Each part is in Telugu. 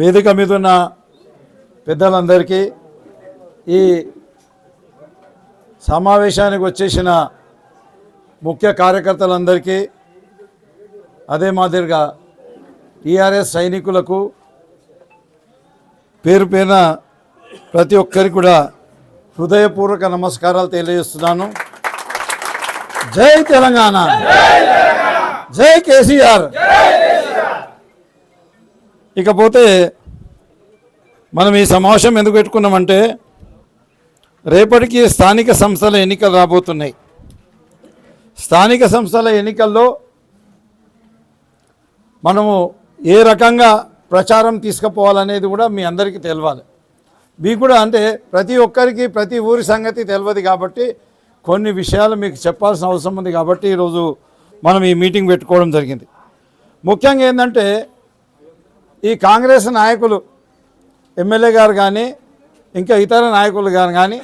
వేదిక మీద ఉన్న పెద్దలందరికీ ఈ సమావేశానికి వచ్చేసిన ముఖ్య కార్యకర్తలందరికీ అదే మాదిరిగా టీఆర్ఎస్ సైనికులకు పేరు పేరున ప్రతి ఒక్కరికి కూడా హృదయపూర్వక నమస్కారాలు తెలియజేస్తున్నాను. జై తెలంగాణ! జై కేసీఆర్! ఇకపోతే మనం ఈ సమావేశం ఎందుకు పెట్టుకున్నామంటే రేపటికి స్థానిక సంస్థల ఎన్నికలు రాబోతున్నాయి. స్థానిక సంస్థల ఎన్నికల్లో మనము ఏ రకంగా ప్రచారం తీసుకుపోవాలనేది కూడా మీ అందరికీ తెలవాలి. మీకు కూడా అంటే ప్రతి ఒక్కరికి ప్రతి ఊరి సంగతి తెలియదు కాబట్టి కొన్ని విషయాలు మీకు చెప్పాల్సిన అవసరం ఉంది కాబట్టి ఈరోజు మనం ఈ మీటింగ్ పెట్టుకోవడం జరిగింది. ముఖ్యంగా ఏంటంటే ఈ కాంగ్రెస్ నాయకులు ఎమ్మెల్యే గారు కానీ ఇంకా ఇతర నాయకులు గారు కానీ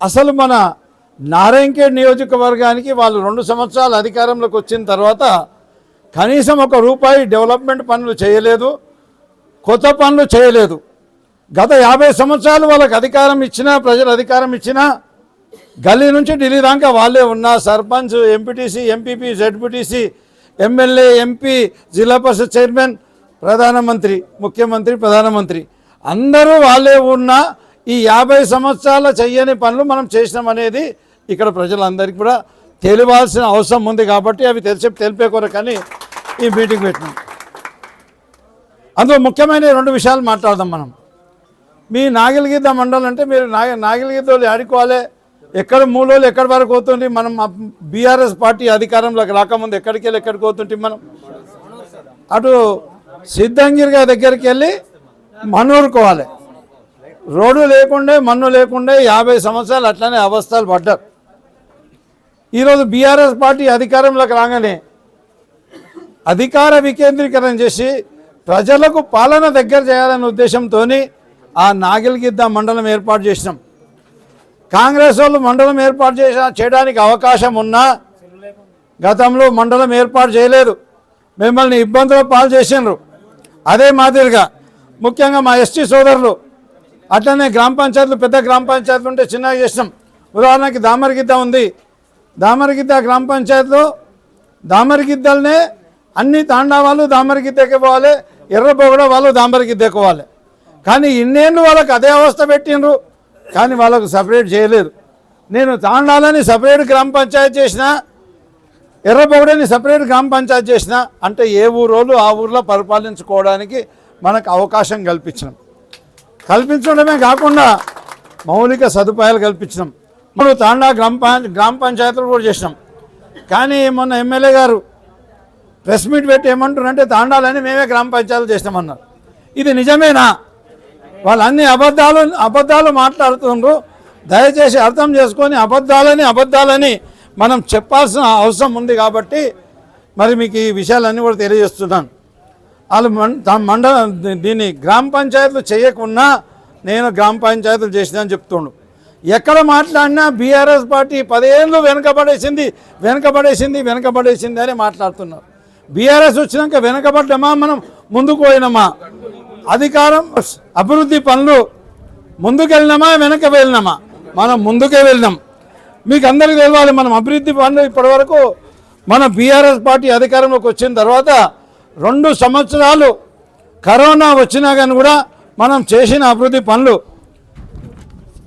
అసలు మన నారాయణఖేడ్ నియోజకవర్గానికి వాళ్ళు రెండు సంవత్సరాలు అధికారంలోకి వచ్చిన తర్వాత కనీసం ఒక రూపాయి డెవలప్మెంట్ పనులు చేయలేదు కొత్త పనులు చేయలేదు. గత యాభై సంవత్సరాలు వాళ్ళకి అధికారం ఇచ్చినా ప్రజలు అధికారం ఇచ్చినా గల్లీ నుంచి ఢిల్లీ దాకా వాళ్ళే ఉన్నా sarpanch MPTC MPP ZPTC MLA MP zilla parishad chairman ప్రధానమంత్రి ముఖ్యమంత్రి ప్రధానమంత్రి. అందరూ వాళ్ళే ఉన్నా ఈ యాభై సంవత్సరాల చెయ్యని పనులు మనం చేసినాం అనేది ఇక్కడ ప్రజలందరికీ కూడా తెలియాల్సిన అవసరం ఉంది కాబట్టి అవి తెలిసి తెలిపే కొరకని ఈ మీటింగ్ పెట్టినాం. అందులో ముఖ్యమైన రెండు విషయాలు మాట్లాడదాం మనం. మీ నాగిలిగిద్ద మండలం అంటే మీరు నాగ నాగిలిగిద్ద ఆడుకోవాలి. ఎక్కడ మూలోళ్ళు ఎక్కడి వరకు పోతుంది మనం బీఆర్ఎస్ పార్టీ అధికారంలోకి రాకముందు ఎక్కడికి వెళ్ళి ఎక్కడికి పోతుంటే మనం? అటు సిద్ధంగిరిగా దగ్గరికి వెళ్ళి మనూరుకోవాలి రోడ్డు లేకుండే మన్ను లేకుండే యాభై సంవత్సరాలు అట్లనే అవస్థలు పడ్డారు. ఈరోజు బీఆర్ఎస్ పార్టీ అధికారంలోకి రాగానే అధికార వికేంద్రీకరణ చేసి ప్రజలకు పాలన దగ్గర చేయాలనే ఉద్దేశంతో ఆ నాగిలిగిద్ద మండలం ఏర్పాటు చేసినాం. కాంగ్రెస్ వాళ్ళు మండలం ఏర్పాటు చేసిన చేయడానికి అవకాశం ఉన్నా గతంలో మండలం ఏర్పాటు చేయలేదు. మిమ్మల్ని ఇబ్బందుల పాలు చేసినారు అదే మాదిరిగా ముఖ్యంగా మా ఎస్టీ సోదరులు అట్లనే గ్రామ పంచాయతీలు పెద్ద గ్రామ పంచాయతీలు ఉంటే చిన్నగా చేసినాం. ఉదాహరణకి దామరగిద్ద ఉంది. దామరగిద్ద గ్రామ పంచాయతీలో దామరగిద్దలనే అన్ని తాండా వాళ్ళు దామరగిద్దకి పోవాలి. ఎర్రబోగడ వాళ్ళు దామరగిద్దకి పోవాలి. కానీ ఇన్నేళ్ళు వాళ్ళకి అదే అవస్థ పెట్టిండ్రు. కానీ వాళ్ళకు సపరేట్ చేయలేదు. నేను తాండాలని సపరేట్ గ్రామ పంచాయతీ చేసిన ఎర్రబొగడని సపరేట్ గ్రామ పంచాయతీ చేసిన అంటే ఏ ఊరోళ్ళు ఆ ఊర్లో పరిపాలించుకోవడానికి మనకు అవకాశం కల్పించినాం. కల్పించడమే కాకుండా మౌలిక సదుపాయాలు కల్పించినాం. మనం తాండా గ్రామ గ్రామ పంచాయతీలు కూడా చేసినాం. కానీ మొన్న ఎమ్మెల్యే గారు ప్రెస్ మీట్ పెట్టి ఏమంటారంటే తాండాలని మేమే గ్రామ పంచాయతీలు చేసినామన్నారు. ఇది నిజమేనా? వాళ్ళన్ని అబద్ధాలు అబద్ధాలు మాట్లాడుతుండ్రు. దయచేసి అర్థం చేసుకొని అబద్ధాలని అబద్ధాలని మనం చెప్పాల్సిన అవసరం ఉంది కాబట్టి మరి మీకు ఈ విషయాలన్నీ కూడా తెలియజేస్తున్నాను. వాళ్ళు మం మండల దీన్ని గ్రామ పంచాయతీలు చేయకున్నా నేను గ్రామ పంచాయతీలు చేసిన అని చెప్తుండు. ఎక్కడ మాట్లాడినా బీఆర్ఎస్ పార్టీ పదేళ్ళు వెనకబడేసింది వెనకబడేసింది వెనకబడేసింది అని మాట్లాడుతున్నారు. బీఆర్ఎస్ వచ్చినాక వెనకబడ్డమా మనం? ముందుకు పోయినామా? అధికారం అభివృద్ధి పనులు ముందుకు వెళ్ళినామా వెనక వెళ్ళినామా? మనం ముందుకే వెళ్ళినాం. మీకు అందరికీ తెలియాలి మనం అభివృద్ధి పనులు ఇప్పటివరకు మన బీఆర్ఎస్ పార్టీ అధికారంలోకి వచ్చిన తర్వాత రెండు సంవత్సరాలు కరోనా వచ్చినా కానీ కూడా మనం చేసిన అభివృద్ధి పనులు.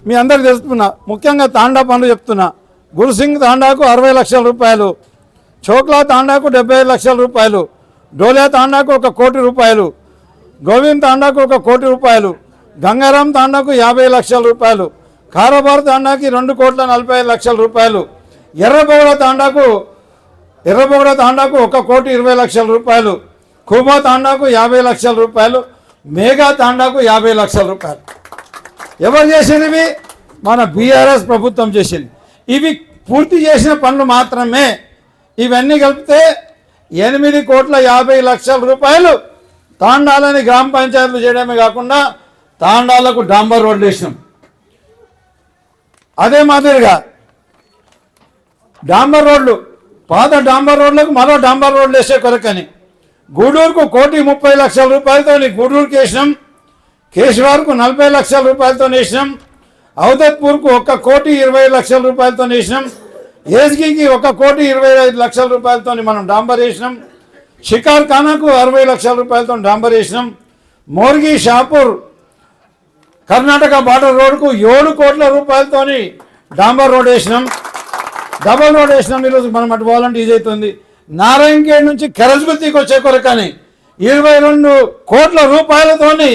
మీ అందరికి తెలుస్తున్నా ముఖ్యంగా తాండా పనులు చెప్తున్నా. గురుసింగ్ తాండాకు అరవై లక్షల రూపాయలు చోక్లా తాండాకు డెబ్బై లక్షల రూపాయలు డోలియా తాండాకు ఒక కోటి రూపాయలు గోవింద్ తాండాకు ఒక కోటి రూపాయలు గంగారాం తాండాకు యాభై లక్షల రూపాయలు కారాబార్ తాండాకి రెండు కోట్ల నలభై లక్షల రూపాయలు. ఎర్రబొగడ తాండాకు ఎర్రబొగడ తాండాకు ఒక కోటి ఇరవై లక్షల రూపాయలు. కుబా తాండాకు యాభై లక్షల రూపాయలు. మేఘా తాండాకు యాభై లక్షల రూపాయలు. ఎవరు చేసినవి మన బీఆర్ఎస్ ప్రభుత్వం చేసింది. ఇవి పూర్తి చేసిన పనులు మాత్రమే. ఇవన్నీ కలిపితే ఎనిమిది కోట్ల యాభై లక్షల రూపాయలు తాండాలని గ్రామ పంచాయతీలు చేయడమే కాకుండా తాండాలకు డాంబర్ రోడ్లు వేసినాం. అదే మాదిరిగా డాంబర్ రోడ్లు పాత డాంబర్ రోడ్లకు మరో డాంబర్ రోడ్లు వేసే కొరకని. గూడూరుకు కోటి ముప్పై లక్షల రూపాయలతో గూడూరుకి వేసినాం. కేశవార్కు నలభై లక్షల రూపాయలతో వేసినాం. అవదత్పూర్కు ఒక కోటి ఇరవై లక్షల రూపాయలతో వేసినాం. ఏజ్గికి ఒక కోటి ఇరవై ఐదు లక్షల రూపాయలతో మనం డాంబర్ వేసినాం. షికార్ ఖానాకు అరవై లక్షల రూపాయలతో డాంబర్ వేసినాం. మోర్గి షాపూర్ కర్ణాటక బార్డర్ రోడ్డుకు ఏడు కోట్ల రూపాయలతోని డాంబర్ రోడ్ వేసినాం. డబల్ రోడ్ వేసినాం. ఈరోజు మనం అటు పోవాలంటే ఈజీ అవుతుంది. నారాయణగేడ్ నుంచి కరజ్గుత్తికి వచ్చే కొరకని ఇరవై రెండు కోట్ల రూపాయలతోని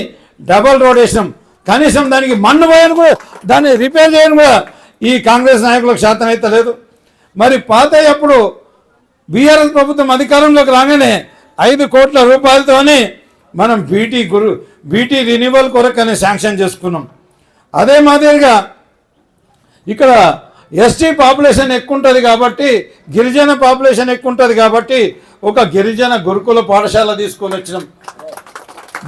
డబల్ రోడ్ వేసినాం. కనీసం దానికి మన్ను పోయాను కూడా దాన్ని రిపేర్ చేయను కూడా ఈ కాంగ్రెస్ నాయకులకు శాతం అయితే లేదు. మరి పాత అప్పుడు బీఆర్ఎస్ ప్రభుత్వం అధికారంలోకి రాగానే ఐదు కోట్ల రూపాయలతోని మనం బీటీ గురు బీటీ రినివల్ కొరకని శాంక్షన్ చేసుకున్నాం. అదే మాదిరిగా ఇక్కడ ఎస్టీ పాపులేషన్ ఎక్కువ ఉంటుంది కాబట్టి గిరిజన పాపులేషన్ ఎక్కువ ఉంటుంది కాబట్టి ఒక గిరిజన గురుకుల పాఠశాల తీసుకొని వచ్చినాం.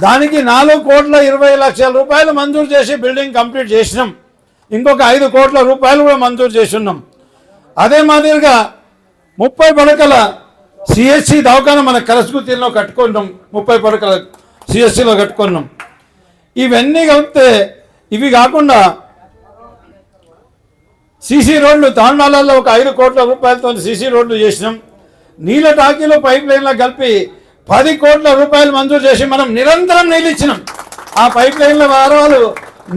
దానికి నాలుగు కోట్ల ఇరవై లక్షల రూపాయలు మంజూరు చేసి బిల్డింగ్ కంప్లీట్ చేసినాం. ఇంకొక ఐదు కోట్ల రూపాయలు కూడా మంజూరు చేసి ఉన్నాం. అదే మాదిరిగా ముప్పై పడకల సిఎస్సి దవాఖాన మన కలసుకుతీలో కట్టుకున్నాం ముప్పై పడకల సిఎస్సిలో కట్టుకున్నాం. ఇవన్నీ కలిపితే ఇవి కాకుండా సీసీ రోడ్లు తాండాలలో ఒక ఐదు కోట్ల రూపాయలతో సీసీ రోడ్లు చేసినాం. నీళ్ళ టాకీలో పైప్ లైన్లో కలిపి పది కోట్ల రూపాయలు మంజూరు చేసి మనం నిరంతరం నీళ్ళు ఇచ్చినాం. ఆ పైప్ లైన్ల వారాలు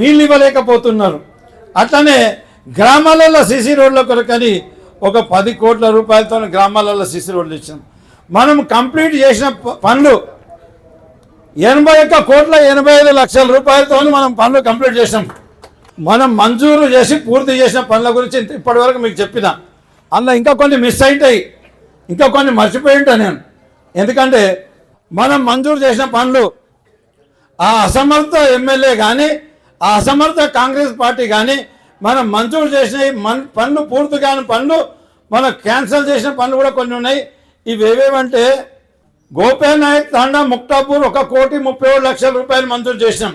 నీళ్ళు ఇవ్వలేకపోతున్నారు. అట్లనే గ్రామాలలో సీసీ రోడ్ల కొరకని ఒక పది కోట్ల రూపాయలతో గ్రామాలలో సీసీ రోడ్లు ఇచ్చినాం. మనం కంప్లీట్ చేసిన పనులు ఎనభై ఒక్క కోట్ల ఎనభై ఐదు లక్షల రూపాయలతో మనం పనులు కంప్లీట్ చేసినాం మనం మంజూరు చేసి పూర్తి చేసిన పనుల గురించి ఇప్పటివరకు మీకు చెప్పిన. అందులో ఇంకా కొన్ని మిస్ అయింటాయి ఇంకా కొన్ని మర్చిపోయి ఉంటా నేను. ఎందుకంటే మనం మంజూరు చేసిన పనులు ఆ అసమర్థ ఎమ్మెల్యే కానీ ఆ అసమర్థ కాంగ్రెస్ పార్టీ కానీ మనం మంజూరు చేసిన మన్ పనులు పూర్తి కాని పనులు మనం క్యాన్సిల్ చేసిన పనులు కూడా కొన్ని ఉన్నాయి. ఇవి ఏవేవంటే గోపేనాయక్ తాండా ముక్తాపూర్ ఒక కోటి ముప్పై ఏడు లక్షల రూపాయలు మంజూరు చేసినాం.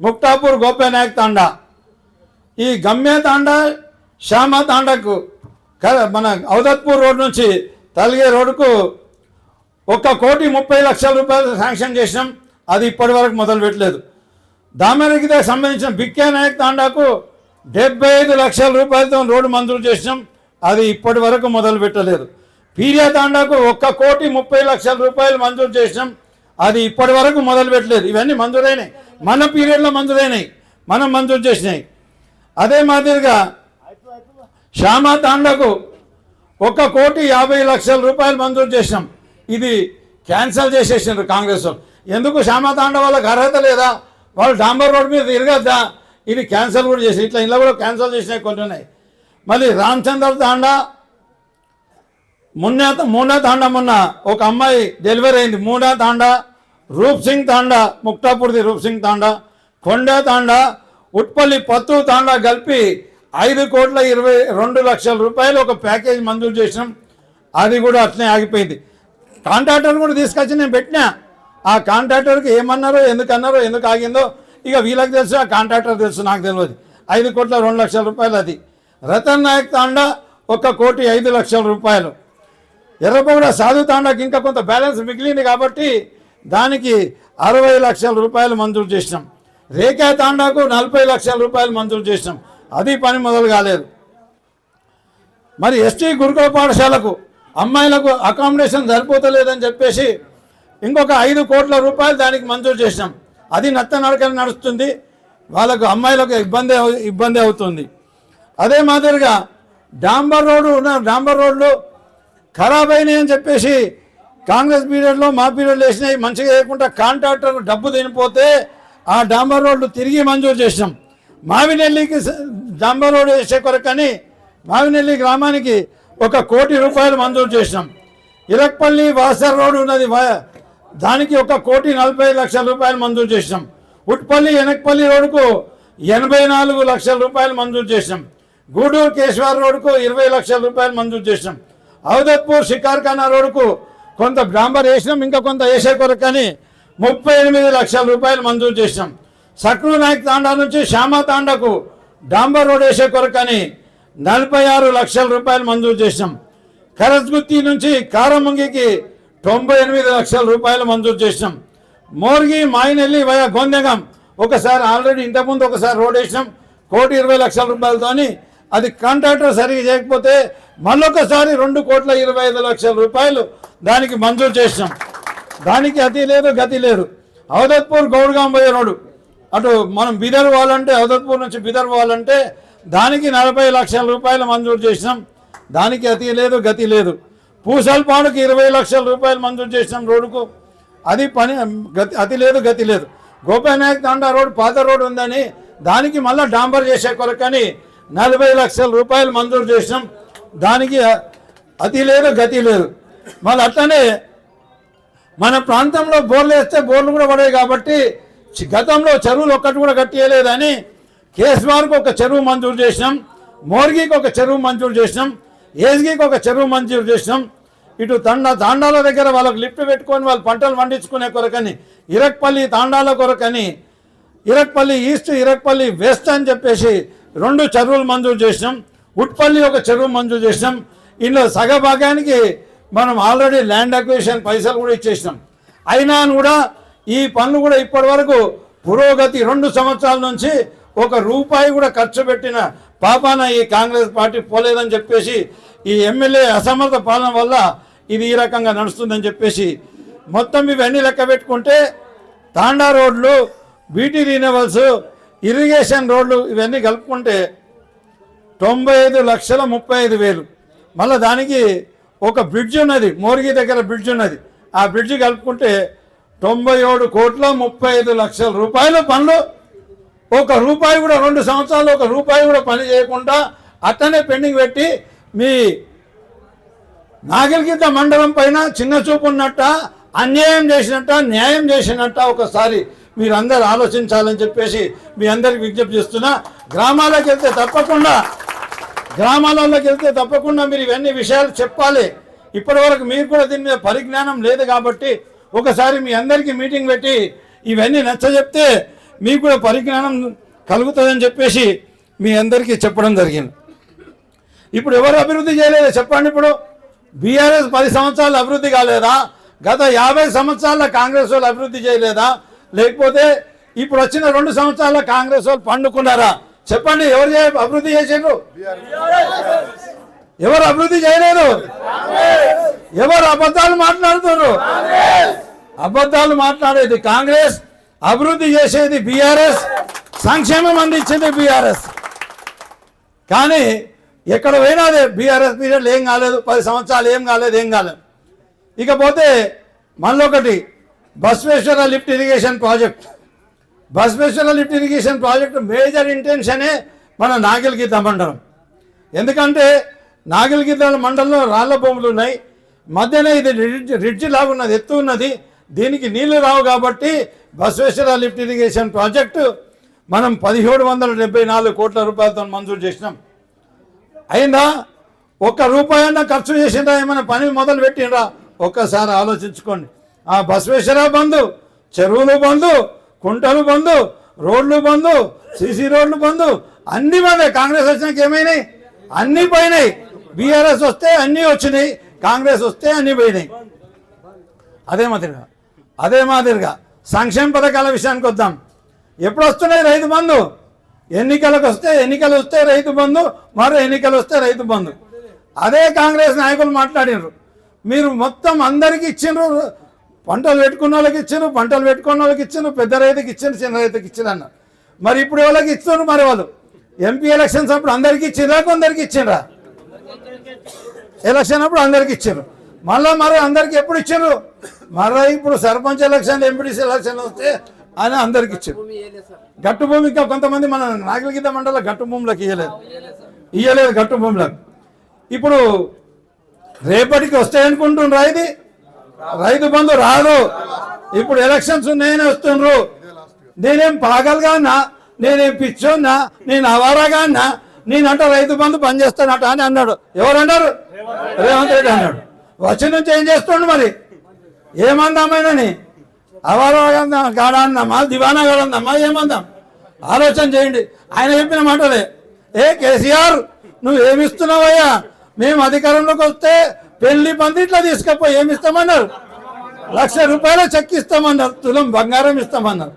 ముక్తాపూర్ గోపేనాయక్ తాండా. ఈ గమ్య తాండా శ్యామ తాండాకు మన ఔదత్పూర్ రోడ్ నుంచి తలిగే రోడ్డుకు ఒక కోటి ముప్పై లక్షల రూపాయలు శాంక్షన్ చేసినాం. అది ఇప్పటి వరకు మొదలు పెట్టలేదు. దామెరగితే సంబంధించిన బిక్కే నాయక్ తాండాకు డెబ్బై ఐదు లక్షల రూపాయలతో రోడ్డు మంజూరు చేసినాం. అది ఇప్పటి వరకు మొదలు పెట్టలేదు. పీరియాతాండాకు ఒక్క కోటి ముప్పై లక్షల రూపాయలు మంజూరు చేసినాం. అది ఇప్పటి వరకు మొదలు పెట్టలేదు. ఇవన్నీ మంజూరైనాయి. మన పీరియడ్లో మంజూరైనాయి. మనం మంజూరు చేసినాయి. అదే మాదిరిగా శ్యామాతాండకు ఒక కోటి యాభై లక్షల రూపాయలు మంజూరు చేసినాం. ఇది క్యాన్సిల్ చేసేసినారు కాంగ్రెస్ వాళ్ళు. ఎందుకు శ్యామాతాండ వాళ్ళకి అర్హత లేదా? వాళ్ళు డాంబర్ రోడ్ మీద తిరగద్దా? ఇది క్యాన్సిల్ కూడా చేసి ఇట్లా ఇలా కూడా క్యాన్సిల్ చేసినవి కొన్ని ఉన్నాయి. మళ్ళీ రామచంద్ర తాండా మున్నా మూనా తాండా మొన్న ఒక అమ్మాయి డెలివరీ అయింది. మూనా తాండా రూప్ సింగ్ తాండా ముక్తాపూర్ది రూప్ సింగ్ తాండా కొండా తాండా ఉట్పల్లి పత్తు తాండా కలిపి ఐదు కోట్ల ఇరవై రెండు లక్షల రూపాయలు ఒక ప్యాకేజ్ మంజూరు చేసినాం. అది కూడా అట్లనే ఆగిపోయింది. కాంట్రాక్టర్ కూడా తీసుకొచ్చి నేను పెట్టినా. ఆ కాంట్రాక్టర్కి ఏమన్నారో ఎందుకన్నారో ఎందుకు ఆగిందో ఇక వీళ్ళకి తెలుసు ఆ కాంట్రాక్టర్ తెలుసు నాకు తెలియదు. ఐదు కోట్ల రెండు లక్షల రూపాయలు అది. రతన్ నాయక్ తాండా ఒక కోటి ఐదు లక్షల రూపాయలు. ఎర్రబొగడ సాధు తాండాకి ఇంకా కొంత బ్యాలెన్స్ మిగిలింది కాబట్టి దానికి అరవై లక్షల రూపాయలు మంజూరు చేసినాం. రేఖా తాండాకు నలభై లక్షల రూపాయలు మంజూరు చేసినాం. అది పని మొదలు కాలేదు. మరి ఎస్టీ గురుకుల పాఠశాలకు అమ్మాయిలకు అకామిడేషన్ సరిపోతలేదని చెప్పేసి ఇంకొక ఐదు కోట్ల రూపాయలు దానికి మంజూరు చేసినాం. అది నత్త నడకన నడుస్తుంది. వాళ్ళకు అమ్మాయిలకు ఇబ్బంది ఇబ్బంది అవుతుంది. అదే మాదిరిగా డాంబర్ రోడ్డు ఉన్న డాంబర్ రోడ్లు ఖరాబ్ అయినాయి అని చెప్పేసి కాంగ్రెస్ పీరియడ్లో మా పీరియడ్లో వేసినాయి మంచిగా లేకుండా కాంట్రాక్టర్ డబ్బు తినిపోతే ఆ డాంబర్ రోడ్లు తిరిగి మంజూరు చేసినాం. మావినెల్లికి డాంబర్ రోడ్ వేసే కొరకని మావినెల్లి గ్రామానికి ఒక కోటి రూపాయలు మంజూరు చేసినాం. ఇరక్పల్లి వాసర్ రోడ్ ఉన్నది దానికి ఒక కోటి నలభై లక్షల రూపాయలు మంజూరు చేసినాం. ఉట్పల్లి ఎనక్పల్లి రోడ్డుకు ఎనభై నాలుగు లక్షల రూపాయలు మంజూరు చేసినాం. గూడూరు కేశవార్ రోడ్డుకు ఇరవై లక్షల రూపాయలు మంజూరు చేసినాం. ఔదత్పూర్ షికార్ఖానా రోడ్డుకు కొంత డాంబర్ వేసినాం ఇంకా కొంత వేసే కొరకు కానీ ముప్పై ఎనిమిది లక్షల రూపాయలు మంజూరు చేసినాం. సక్రు నాయక్ తాండా నుంచి శ్యామా తాండాకు డాంబర్ రోడ్ వేసే కొరకు అని నలభై ఆరు లక్షల రూపాయలు మంజూరు చేసినాం. కరస్గుత్తి నుంచి కారముంగికి తొంభై ఎనిమిది లక్షల రూపాయలు మంజూరు చేసినాం. మోర్గి మాయినెల్లి వయా గొందెగం ఒకసారి ఆల్రెడీ ఇంతకుముందు ఒకసారి రోడ్ వేసినాం. కోటి ఇరవై లక్షల రూపాయలతోని అది కాంట్రాక్టర్ సరిగా చేయకపోతే మళ్ళొకసారి రెండు కోట్ల ఇరవై ఐదు లక్షల రూపాయలు దానికి మంజూరు చేసినాం. దానికి అతి లేదు గతి లేదు. అవదత్పూర్ గౌడ్గాం పోయే రోడ్డు అటు మనం బిదర్ పోవాలంటే అవదత్పూర్ నుంచి బిదర్ పోవాలంటే దానికి నలభై లక్షల రూపాయలు మంజూరు చేసినాం. దానికి అతి లేదు గతి లేదు. పూసల్పాడుకి ఇరవై లక్షల రూపాయలు మంజూరు చేసినాం రోడ్డుకు. అది పని గతి అతి లేదు గతి లేదు. గోపానాయక్ తాండా రోడ్ పాత రోడ్ ఉందని దానికి మళ్ళీ డాంబర్ చేసే కొరకని నలభై లక్షల రూపాయలు మంజూరు చేసినాం. దానికి అతి లేదు గతి లేదు. మళ్ళీ అట్లనే మన ప్రాంతంలో బోర్లు వేస్తే బోర్లు కూడా పడాయి కాబట్టి గతంలో చెరువులు ఒక్కటి కూడా కట్టియలేదని కేస్వార్కి ఒక చెరువు మంజూరు చేసినాం మోర్గికి ఒక చెరువు మంజూరు చేసినాం ఏజ్గికి ఒక చెరువు మంజూరు చేసినాం. ఇటు తండా తాండాల దగ్గర వాళ్ళకి లిఫ్ట్ పెట్టుకొని వాళ్ళు పంటలు పండించుకునే కొరకని ఇరక్పల్లి తాండాల కొరకని ఇరక్పల్లి ఈస్ట్ ఇరక్పల్లి వెస్ట్ అని చెప్పేసి రెండు చెరువులు మంజూరు చేసినాం. ఉట్పల్లి ఒక చెరువు మంజూరు చేసినాం. ఇందులో సగభాగానికి మనం ఆల్రెడీ ల్యాండ్ అక్విజిషన్ పైసలు కూడా ఇచ్చేసినాం. అయినా కూడా ఈ పనులు కూడా ఇప్పటి వరకు పురోగతి రెండు సంవత్సరాల నుంచి ఒక రూపాయి కూడా ఖర్చు పెట్టిన పాపాన ఈ కాంగ్రెస్ పార్టీ పోలేదని చెప్పేసి ఈ ఎమ్మెల్యే అసమర్థ పాలన వల్ల ఇది ఈ రకంగా నడుస్తుందని చెప్పేసి మొత్తం ఇవన్నీ లెక్క పెట్టుకుంటే తాండా రోడ్లు బీటీ రీనవల్స్ ఇరిగేషన్ రోడ్లు ఇవన్నీ కలుపుకుంటే తొంభై ఐదు లక్షల ముప్పై ఐదు వేలు. మళ్ళీ దానికి ఒక బ్రిడ్జ్ ఉన్నది మోర్గి దగ్గర బ్రిడ్జ్ ఉన్నది. ఆ బ్రిడ్జ్ కలుపుకుంటే తొంభై ఏడు కోట్ల ముప్పై ఐదు లక్షల రూపాయలు పనులు. ఒక రూపాయి కూడా రెండు సంవత్సరాలు ఒక రూపాయి కూడా పని చేయకుండా అట్టనే పెండింగ్ పెట్టి మీ నాగరికత మండలం పైన చిన్న చూపు ఉన్నట్ట అన్యాయం చేసినట్ట న్యాయం చేసినట్ట ఒకసారి మీరందరూ ఆలోచించాలని చెప్పేసి మీ అందరికి విజ్ఞప్తి చేస్తున్నా. గ్రామాలకు వెళ్తే తప్పకుండా గ్రామాలలోకి వెళ్తే తప్పకుండా మీరు ఇవన్నీ విషయాలు చెప్పాలి. ఇప్పటి వరకు మీరు కూడా దీని మీద పరిజ్ఞానం లేదు కాబట్టి ఒకసారి మీ అందరికీ మీటింగ్ పెట్టి ఇవన్నీ నచ్చజెప్తే మీకు కూడా పరిజ్ఞానం కలుగుతుందని చెప్పేసి మీ అందరికీ చెప్పడం జరిగింది. ఇప్పుడు ఎవరు అభివృద్ధి చేయలేదు చెప్పండి ఇప్పుడు. బీఆర్ఎస్ పది సంవత్సరాలు అభివృద్ధి కాలేదా? గత యాభై సంవత్సరాల కాంగ్రెస్ వాళ్ళు అభివృద్ధి చేయలేదా? లేకపోతే ఇప్పుడు వచ్చిన రెండు సంవత్సరాల కాంగ్రెస్ వాళ్ళు పండుకున్నారా? చెప్పండి ఎవరు అభివృద్ధి చేసిండ్రు? ఎవరు అభివృద్ధి చేయలేదు? ఎవరు అబద్ధాలు మాట్లాడుతున్నారు? అబద్ధాలు మాట్లాడేది కాంగ్రెస్ అభివృద్ధి చేసేది బీఆర్ఎస్ సంక్షేమం అందించింది బీఆర్ఎస్. కానీ ఎక్కడ పోయినా అదే బీఆర్ఎస్ పీరియడ్లో ఏం కాలేదు పది సంవత్సరాలు ఏం కాలేదు ఏం కాలేదు. ఇకపోతే మళ్ళొకటి Basweshwara lift irrigation project. Basweshwara lift irrigation project major ఇంటెన్షనే మన నాగిల్గిద్ద మండలం. ఎందుకంటే నాగిల్గిద్ద మండలంలో రాళ్ళ భూములు ఉన్నాయి. మధ్యన ఇది రిడ్జ్ రిడ్జ్ లాగా ఉన్నది ఎత్తు ఉన్నది. దీనికి నీళ్ళు రావు కాబట్టి బస్వేశ్వర లిఫ్ట్ ఇరిగేషన్ ప్రాజెక్టు మనం పదిహేడు వందల డెబ్బై నాలుగు కోట్ల రూపాయలతో మంజూరు చేసినాం. అయినా ఒక్క రూపాయన్నా ఖర్చు చేసిందా ఏమైనా పని మొదలు పెట్టిండ్రా ఒక్కసారి ఆలోచించుకోండి. ఆ బసవేశ్వర బంధు చెరువులు బంధు కుంటలు బంధు రోడ్లు బంధు సీసీ రోడ్లు బంధు అన్ని బందే కాంగ్రెస్ వచ్చినాక ఏమైనాయి? అన్నీ పోయినాయి. బీఆర్ఎస్ వస్తే అన్నీ వచ్చినాయి. కాంగ్రెస్ వస్తే అన్నీ పోయినాయి. అదే మాదిరిగా. అదే మాదిరిగా. సంక్షేమ పథకాల విషయానికి వద్దాం. ఎప్పుడు వస్తున్నాయి రైతు బంధు? ఎన్నికలకు వస్తే ఎన్నికలు వస్తే రైతు బంధు మరో ఎన్నికలు వస్తే రైతు బంధు. అదే కాంగ్రెస్ నాయకులు మాట్లాడినారు. మీరు మొత్తం అందరికీ ఇచ్చిండ్రు పంటలు పెట్టుకున్న వాళ్ళకి ఇచ్చాను పంటలు పెట్టుకున్న వాళ్ళకి ఇచ్చాను పెద్ద రైతుకి ఇచ్చాను చిన్న రైతుకి ఇచ్చాను అన్నారు. మరి ఇప్పుడు ఎవరికి ఇస్తాను మరి వాళ్ళు? ఎంపీ ఎలక్షన్స్ అప్పుడు అందరికీ ఇచ్చిండ్రా కొందరికి ఇచ్చిండ్రా? ఎలక్షన్ అప్పుడు అందరికి ఇచ్చారు మళ్ళీ మరి అందరికి ఎప్పుడు ఇచ్చారు మళ్ళీ ఇప్పుడు సర్పంచ్ ఎలక్షన్ ఎంపీడీసీ ఎలక్షన్ వస్తే అని అందరికి ఇచ్చారు గట్టు భూమి ఇంకా కొంతమంది మన నాగలిగిద్ద మండల గట్టు భూములకు ఇయ్యలేదు. ఇయ్యలేదు గట్టు భూములకు. ఇప్పుడు రేపటికి వస్తాయనుకుంటుండ్రా ఇది? రైతు బంధు రాదు. ఇప్పుడు ఎలక్షన్స్ ఉన్నాయని వస్తుండ్రు. నేనేం పాగలుగానా నేనేం పిచ్చోన్నా నేను అవారాగానా నేనంట రైతు బంధు పనిచేస్తానట అని అన్నాడు. ఎవరన్నారు? రేవంత్ రెడ్డి అన్నాడు. వచ్చి నుంచి ఏం చేస్తుండు మరి? ఏమందామైనని? అవారాగా గాడా అందామా దివానా గాడా అందామా ఏమందాం? ఆలోచన చేయండి. ఆయన చెప్పిన మాటలే. ఏ కేసీఆర్ నువ్వు ఏమిస్తున్నావయ్యా మేము అధికారంలోకి వస్తే పెళ్ళి పందిట్లో తీసుకపోయి ఏమి ఇస్తామన్నారు? లక్ష రూపాయల చెక్ ఇస్తామన్నారు. తులం బంగారం ఇస్తామన్నారు.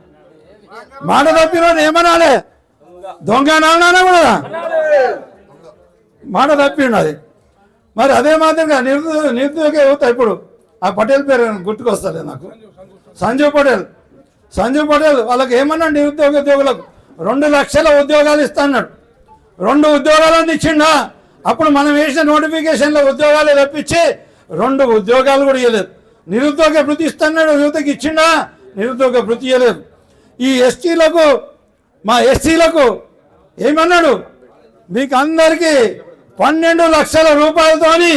మాట తప్పినోడు ఏమనాలే? దొంగ నాన్న కూడా? మాట తప్పి ఉన్నది మరి అదే మాదిరిగా నిరుద్యోగ నిరుద్యోగ యువత ఇప్పుడు ఆ పటేల్ పేరు గుర్తుకొస్తలేదు నాకు. సంజీవ్ పటేల్. సంజీవ్ పటేల్ వాళ్ళకి ఏమన్నా నిరుద్యోగ ఉద్యోగులకు? రెండు లక్షల ఉద్యోగాలు ఇస్తాన్నాడు. రెండు ఉద్యోగాలను ఇచ్చిండా? అప్పుడు మనం వేసిన నోటిఫికేషన్లో ఉద్యోగాలు తప్పించి రెండు ఉద్యోగాలు కూడా ఇవ్వలేదు నిరుద్యోగ వృత్తి ఇస్తున్నాడు యువతకి ఇచ్చిండా? నిరుద్యోగ వృత్తి ఇవ్వలేదు ఈ ఎస్టీలకు మా ఎస్సీలకు ఏమన్నాడు? మీకు అందరికీ పన్నెండు లక్షల రూపాయలతోని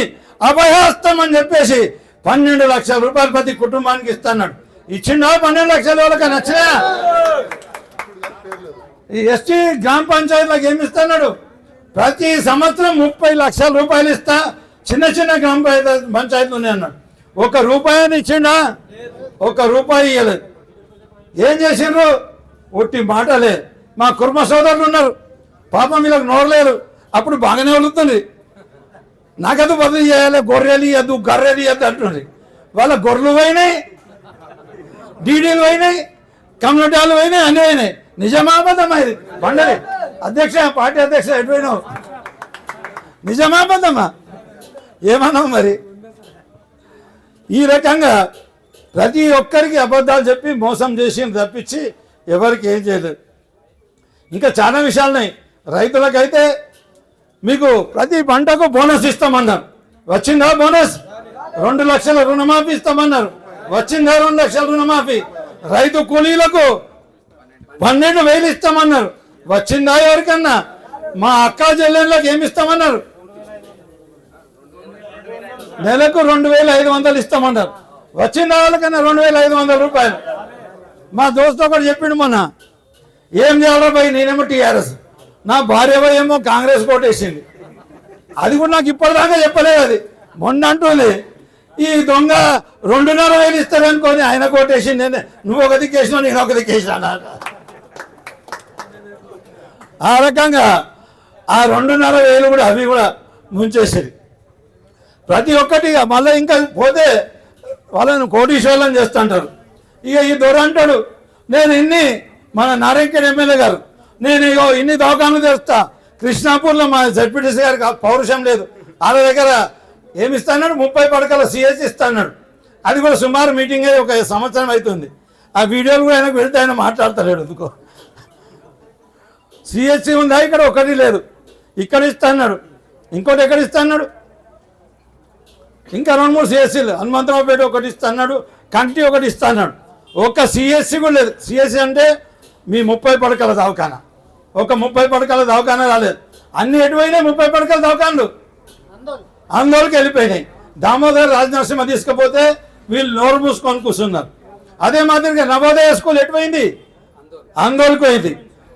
అభయహస్తం అని చెప్పేసి పన్నెండు లక్షల రూపాయలు ప్రతి కుటుంబానికి ఇస్తున్నాడు. ఇచ్చిండా? పన్నెండు లక్షల వాళ్ళకి నచ్చినా ఈ ఎస్టీ గ్రామ పంచాయతీలకు ఏమి ఇస్తున్నాడు? ప్రతి సంవత్సరం ముప్పై లక్షల రూపాయలు ఇస్తా. చిన్న చిన్న గ్రామ పంచాయతీ పంచాయతీలు ఉన్నాయి అన్నాడు. ఒక రూపాయిని ఇచ్చిండా? ఒక రూపాయి ఇవ్వలేదు ఏం చేసిండ్రు? ఒట్టి మాటలే. మా కుర్మ సోదరులు ఉన్నారు. పాపం వీళ్ళకి నోరలేరు. అప్పుడు బాగానే వలుతుంది. నాకదు బదిలీ చేయాలి గొర్రెలు ఇవ్వద్దు గర్రెలు ఇవ్వద్దు అంటుంది వాళ్ళ గొర్రెలు పోయినాయి డీడీలు పోయినాయి వాళ్ళు పోయినాయి అన్నీ పోయినాయి. నిజమా ఇది? పండలి అధ్యక్ష పార్టీ అధ్యక్ష ఎటు నిజమా పెద్దమ్మా ఏమన్నావు మరి? ఈ రకంగా ప్రతి ఒక్కరికి అబద్ధాలు చెప్పి మోసం చేసి తప్పించి ఎవరికి ఏం చేయలేదు. ఇంకా చాలా విషయాలున్నాయి. రైతులకైతే మీకు ప్రతి పంటకు బోనస్ ఇస్తామన్నారు. వచ్చిందా బోనస్? రెండు లక్షల రుణమాఫీ ఇస్తామన్నారు. వచ్చిందా రెండు లక్షల రుణమాఫీ? రైతు కూలీలకు పన్నెండు వేలు ఇస్తామన్నారు. వచ్చిందా ఎవరికన్నా? మా అక్క చెల్లెళ్ళకి ఏమి ఇస్తామన్నారు? నెలకు రెండు వేల ఐదు వందలు ఇస్తామన్నారు. వచ్చిన వాళ్ళకన్నా రెండు వేల ఐదు వందల రూపాయలు. మా దోస్తు ఒకటి చెప్పిండు మొన్న ఏం చేయాలరా పోయి నేనేమో టీఆర్ఎస్. నా భార్య ఏమో కాంగ్రెస్ కోటేసింది అది కూడా నాకు ఇప్పటిదాకా చెప్పలేదు అది. మొన్న అంటుంది ఈ దొంగ రెండున్నర వేలు ఇస్తారనుకొని ఆయన కోటేసింది నువ్వు ఒక దిక్కేసినావు నేను ఒక దిక్కేసినా ఆ రకంగా ఆ రెండున్నర వేలు కూడా అవి కూడా ముంచేసేది. ప్రతి ఒక్కటి ఇక మళ్ళీ ఇంకా పోతే వాళ్ళని కోటీశ్వర్లను చేస్తుంటారు. ఇక ఈ దొర అంటాడు నేను ఇన్ని మన నారాయణకర్ ఎమ్మెల్యే గారు నేను ఇగో ఇన్ని దవాఖాను తెస్తా. కృష్ణాపూర్లో మా జడ్పీటీసీ గారికి పౌరుషం లేదు. వాళ్ళ దగ్గర ఏమి ఇస్తాడు ముప్పై పడకల సిఎస్ ఇస్తాడు అది కూడా సుమారు మీటింగ్ అయ్యి ఒక సంవత్సరం అవుతుంది. ఆ వీడియోలు కూడా ఆయనకు వెళ్తే ఆయన మాట్లాడతలేడు ఎందుకో. సిఎస్సి ఉందా? ఇక్కడ ఒకటి లేదు. ఇక్కడ ఇస్తాడు ఇంకోటి ఎక్కడ ఇస్తాడు ఇంకా రెండు మూడు సిఎస్సీలు. హనుమంతరావుపేట ఒకటి ఇస్తాడు కంటి ఒకటి ఇస్తాడు ఒక సిఎస్సి కూడా లేదు. సిఎస్సి అంటే మీ ముప్పై పడకల దవాఖాన ఒక ముప్పై పడకల దవాఖాన రాలేదు. అన్ని ఎటువైనాయి ముప్పై పడకల దవాఖాన్లు ఆందోళనకి వెళ్ళిపోయినాయి. దామోదర్ రాజనరసింహ తీసుకపోతే వీళ్ళు నోరు మూసుకొని కూర్చున్నారు. అదే మాదిరిగా నవోదయ స్కూల్ ఎటుపోయింది ఆందోళనకు పోయింది.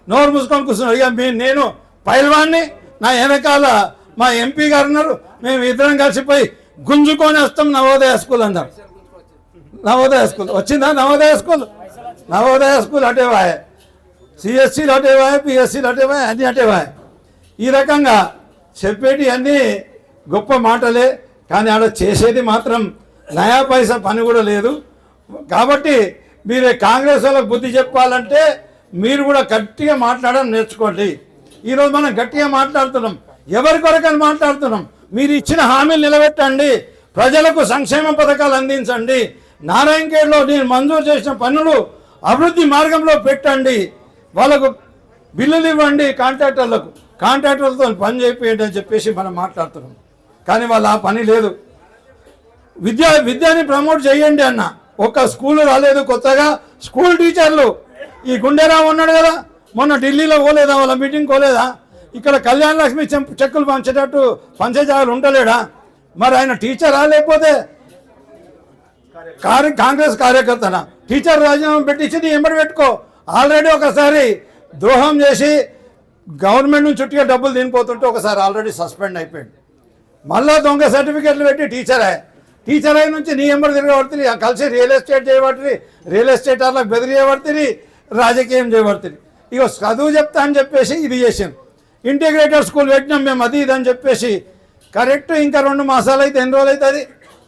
నోరు మూసుకొని కూర్చున్నారు ఇక మీ నేను పైల్వాణ్ణి నా వెనకాల మా ఎంపీ గారు ఉన్నారు. మేము ఇద్దరం కలిసిపోయి గుంజుకొని వస్తాం నవోదయ స్కూల్ అన్నారు నవోదయ స్కూల్. వచ్చిందా నవోదయ స్కూల్? నవోదయ స్కూల్ అటేవాయే. సిఎస్సీలు అటేవాయే పిఎస్సీలు అటే వాయే అన్నీ అటే ఈ రకంగా చెప్పేటి అన్నీ గొప్ప మాటలే. కానీ ఆడ చేసేది మాత్రం నయా పైసా పని కూడా లేదు. కాబట్టి మీరు కాంగ్రెస్ వాళ్ళకి బుద్ధి చెప్పాలంటే మీరు కూడా గట్టిగా మాట్లాడడం నేర్చుకోండి. ఈరోజు మనం గట్టిగా మాట్లాడుతున్నాం. ఎవరి కొరకని మాట్లాడుతున్నాం? మీరు ఇచ్చిన హామీలు నిలబెట్టండి. ప్రజలకు సంక్షేమ పథకాలు అందించండి. నారాయణఖేడ్లో నేను మంజూరు చేసిన పనులు అభివృద్ధి మార్గంలో పెట్టండి. వాళ్ళకు బిల్లులు ఇవ్వండి కాంట్రాక్టర్లకు. కాంట్రాక్టర్లతో పని చేయండి అని చెప్పేసి మనం మాట్లాడుతున్నాం. కానీ వాళ్ళు ఆ పని లేదు. విద్య విద్యని ప్రమోట్ చేయండి అన్న. ఒక స్కూల్ రాలేదు కొత్తగా. స్కూల్ టీచర్లు ఈ గుండెరావు ఉన్నాడు కదా మొన్న ఢిల్లీలో పోలేదా వాళ్ళ మీటింగ్ పోలేదా? ఇక్కడ కళ్యాణ లక్ష్మి చెం- చెక్కులు పంచేటట్టు పంచేజాగాలు ఉండలేడా? మరి ఆయన టీచరా లేకపోతే కార్య కాంగ్రెస్ కార్యకర్తన? టీచర్ రాజీనామా పెట్టించి నీ ఎంబడి పెట్టుకో. ఆల్రెడీ ఒకసారి ద్రోహం చేసి గవర్నమెంట్ నుంచి చుట్టిగా డబ్బులు తినిపోతుంటే ఒకసారి ఆల్రెడీ సస్పెండ్ అయిపోయింది. మళ్ళా దొంగ సర్టిఫికెట్లు పెట్టి టీచర్. అయ్యా టీచర్ అయిన నుంచి నీ ఎంబడి తిరగబడుతుంది. కలిసి రియల్ ఎస్టేట్ చేయబడుతుంది రియల్ ఎస్టేట్ అలా బెదిరి చేయబడుతుంది. రాజకీయం చేయబడుతుంది. ఇక చదువు చెప్తా అని చెప్పేసి ఇది చేసాం ఇంటిగ్రేటెడ్ స్కూల్ పెట్టినాం మేము అది ఇది అని చెప్పేసి కరెక్ట్ ఇంకా రెండు మాసాలు అయితే ఎన్ని రోజులు అవుతుంది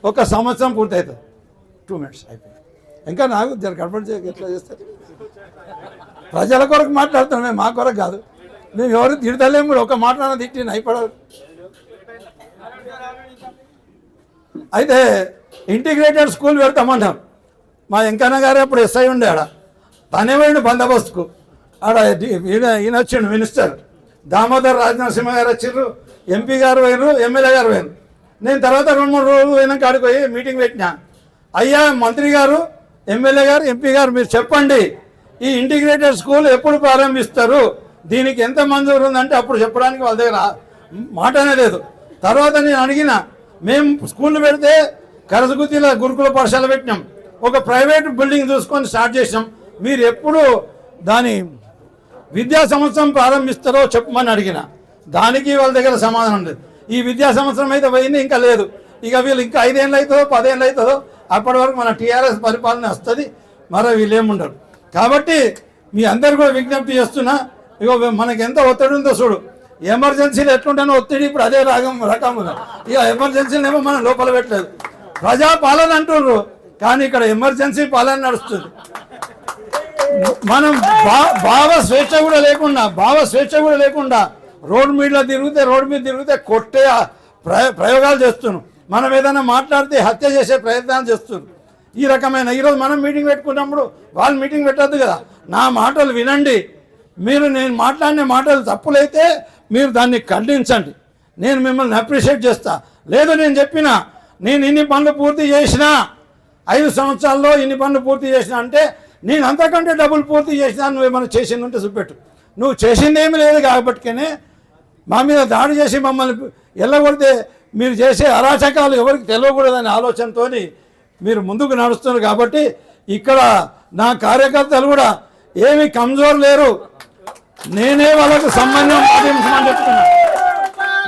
ఒక సంవత్సరం పూర్తవుతుంది టూ మినిట్స్ అయిపోయింది. ఇంకా నాకు జర గడపడి ఎట్లా చేస్తారు ప్రజల కొరకు మాట్లాడుతున్నాం మేము మా కొరకు కాదు. మేము ఎవరు తిడతలేము కూడా ఒక మాట తిట్టి అయిపడదు అయితే ఇంటిగ్రేటెడ్ స్కూల్ పెడతామన్నాం. మా వెంకన్న గారు అప్పుడు ఎస్ఐ ఉండే ఆడ. తనే పోయిండు బందోబస్తుకు. ఆడ ఈయన ఈయన వచ్చిండు మినిస్టర్. దామోదర్ రాజనరసింహ గారు వచ్చిర్రు ఎంపీ గారు పోయినారు ఎమ్మెల్యే గారు పోయినారు నేను తర్వాత రెండు మూడు రోజులు పోయినాక ఆడికి పోయి మీటింగ్ పెట్టినా. అయ్యా మంత్రి గారు ఎమ్మెల్యే గారు ఎంపీ గారు మీరు చెప్పండి. ఈ ఇంటిగ్రేటెడ్ స్కూల్ ఎప్పుడు ప్రారంభిస్తారు? దీనికి ఎంత మంజూరు ఉందంటే అప్పుడు చెప్పడానికి వాళ్ళ దగ్గర మాటనే లేదు. తర్వాత నేను అడిగిన మేము స్కూల్ పెడితే కరసగుతిలో గురుకుల పాఠశాల పెట్టినాం. ఒక ప్రైవేట్ బిల్డింగ్ చూసుకొని స్టార్ట్ చేసినాం. మీరు ఎప్పుడు దాని విద్యా సంవత్సరం ప్రారంభిస్తారో చెప్పమని అడిగిన. దానికి వాళ్ళ దగ్గర సమాధానం లేదు. ఈ విద్యా సంవత్సరం అయితే పోయింది ఇంకా లేదు. ఇక వీళ్ళు ఇంకా ఐదేళ్ళు అవుతుందో పదేళ్ళు అవుతుందో అప్పటి వరకు మన టీఆర్ఎస్ పరిపాలన వస్తుంది. మరో వీళ్ళు ఏముండరు. కాబట్టి మీ అందరు కూడా విజ్ఞప్తి చేస్తున్నా ఇగో మనకి ఎంత ఒత్తిడి ఉందో చూడు. ఎమర్జెన్సీలు ఎట్లుంటానో ఒత్తిడి ఇప్పుడు అదే రాగం రకం ఇక ఎమర్జెన్సీలు ఏమో మనం లోపల పెట్టలేదు. ప్రజా పాలన అంటున్నారు కానీ ఇక్కడ ఎమర్జెన్సీ పాలన నడుస్తుంది. మనం భావ స్వేచ్ఛ కూడా లేకుండా భావ స్వేచ్ఛ కూడా లేకుండా రోడ్ మీదలో తిరిగితే రోడ్ మీద తిరిగితే కొట్టే ప్రయోగాలు చేస్తున్నాం మనం ఏదైనా మాట్లాడితే హత్య చేసే ప్రయత్నాలు చేస్తున్నాం ఈ రకమైన ఈరోజు మనం మీటింగ్ పెట్టుకున్నప్పుడు వాళ్ళు మీటింగ్ పెట్టద్దు కదా. నా మాటలు వినండి. మీరు నేను మాట్లాడిన మాటలు తప్పులైతే మీరు దాన్ని ఖండించండి. నేను మిమ్మల్ని అప్రిషియేట్ చేస్తా. లేదు నేను చెప్పిన నేను ఇన్ని పనులు పూర్తి చేసినా ఐదు సంవత్సరాల్లో ఇన్ని పనులు పూర్తి చేసిన అంటే నేను అంతకంటే డబ్బులు పూర్తి చేసినా నువ్వు ఏమైనా చేసింది ఉంటే చూపెట్టు. నువ్వు చేసింది ఏమీ లేదు కాబట్టికనే మా మీద దాడి చేసి మమ్మల్ని ఎల్లగొడితే మీరు చేసే అరాచకాలు ఎవరికి తెలియకూడదనే ఆలోచనతో మీరు ముందుకు నడుస్తున్నారు కాబట్టి ఇక్కడ నా కార్యకర్తలు కూడా ఏమి కమ్జోర్ లేరు. నేనే వాళ్ళకు సంబంధం పాటించమని చెప్తున్నా.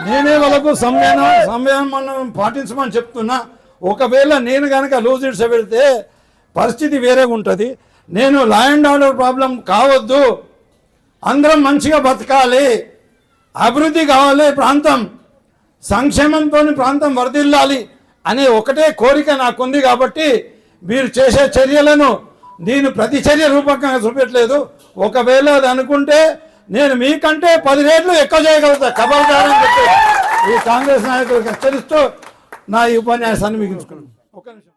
నేనే వాళ్ళకు సంయమనం సంయమనం పాటించమని చెప్తున్నా. ఒకవేళ నేను కనుక లూజ్ ఇడ్స్ పెడితే పరిస్థితి వేరేగా ఉంటుంది నేను లా అండ్ ఆర్డర్ ప్రాబ్లం కావద్దు. అందరం మంచిగా బతకాలి. అభివృద్ధి కావాలి ప్రాంతం. సంక్షేమంతో ప్రాంతం వరదిల్లాలి అనే ఒకటే కోరిక నాకుంది కాబట్టి మీరు చేసే చర్యలను నేను ప్రతి చర్య రూపకంగా చూపెట్టలేదు. ఒకవేళ అది అనుకుంటే నేను మీకంటే పది రేట్లు ఎక్కువ చేయగలుగుతా. ఖబర్దారని చెప్పి ఈ కాంగ్రెస్ నాయకులకు హెచ్చరిస్తూ నా ఈ ఉపన్యాసాన్ని ముగించుకున్నాను. ఒక నిమిషం.